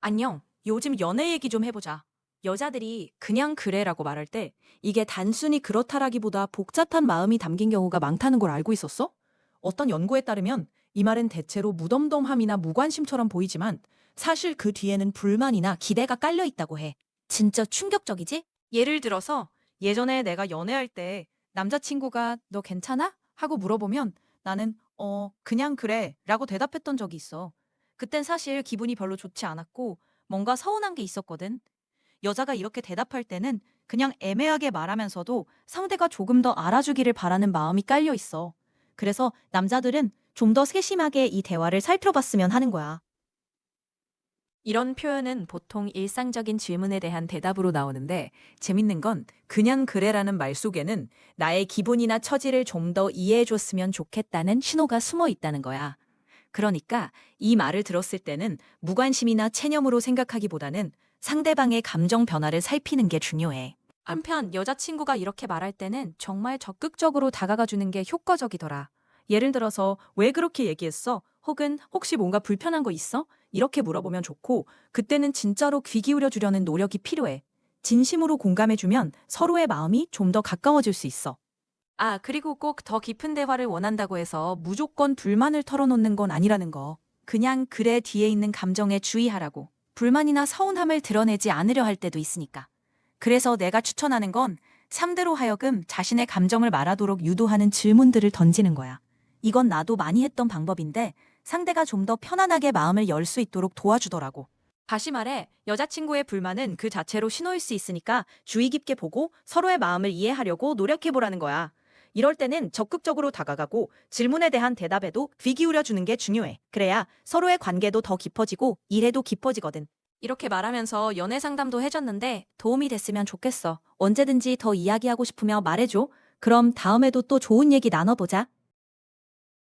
안녕. 요즘 연애 얘기 좀 해보자. 여자들이 그냥 그래라고 말할 때 이게 단순히 그렇다라기보다 복잡한 마음이 담긴 경우가 많다는 걸 알고 있었어? 어떤 연구에 따르면 이 말은 대체로 무덤덤함이나 무관심처럼 보이지만 사실 그 뒤에는 불만이나 기대가 깔려 있다고 해. 진짜 충격적이지? 예를 들어서 예전에 내가 연애할 때 남자친구가 너 괜찮아? 하고 물어보면 나는 어, 그냥 그래 라고 대답했던 적이 있어. 그땐 사실 기분이 별로 좋지 않았고 뭔가 서운한 게 있었거든. 여자가 이렇게 대답할 때는 그냥 애매하게 말하면서도 상대가 조금 더 알아주기를 바라는 마음이 깔려 있어. 그래서 남자들은 좀 더 세심하게 이 대화를 살펴봤으면 하는 거야. 이런 표현은 보통 일상적인 질문에 대한 대답으로 나오는데 재밌는 건 그냥 그래라는 말 속에는 나의 기분이나 처지를 좀 더 이해해줬으면 좋겠다는 신호가 숨어 있다는 거야. 그러니까 이 말을 들었을 때는 무관심이나 체념으로 생각하기보다는 상대방의 감정 변화를 살피는 게 중요해. 한편 여자친구가 이렇게 말할 때는 정말 적극적으로 다가가 주는 게 효과적이더라. 예를 들어서 왜 그렇게 얘기했어? 혹은 혹시 뭔가 불편한 거 있어? 이렇게 물어보면 좋고 그때는 진짜로 귀 기울여 주려는 노력이 필요해. 진심으로 공감해주면 서로의 마음이 좀 더 가까워질 수 있어. 아, 그리고 꼭 더 깊은 대화를 원한다고 해서 무조건 불만을 털어놓는 건 아니라는 거. 그냥 글의 뒤에 있는 감정에 주의하라고. 불만이나 서운함을 드러내지 않으려 할 때도 있으니까. 그래서 내가 추천하는 건 상대로 하여금 자신의 감정을 말하도록 유도하는 질문들을 던지는 거야. 이건 나도 많이 했던 방법인데 상대가 좀 더 편안하게 마음을 열 수 있도록 도와주더라고. 다시 말해, 여자친구의 불만은 그 자체로 신호일 수 있으니까 주의 깊게 보고 서로의 마음을 이해하려고 노력해보라는 거야. 이럴 때는 적극적으로 다가가고 질문에 대한 대답에도 귀 기울여 주는 게 중요해. 그래야 서로의 관계도 더 깊어지고 일해도 깊어지거든. 이렇게 말하면서 연애 상담도 해줬는데 도움이 됐으면 좋겠어. 언제든지 더 이야기하고 싶으면 말해줘. 그럼 다음에도 또 좋은 얘기 나눠보자.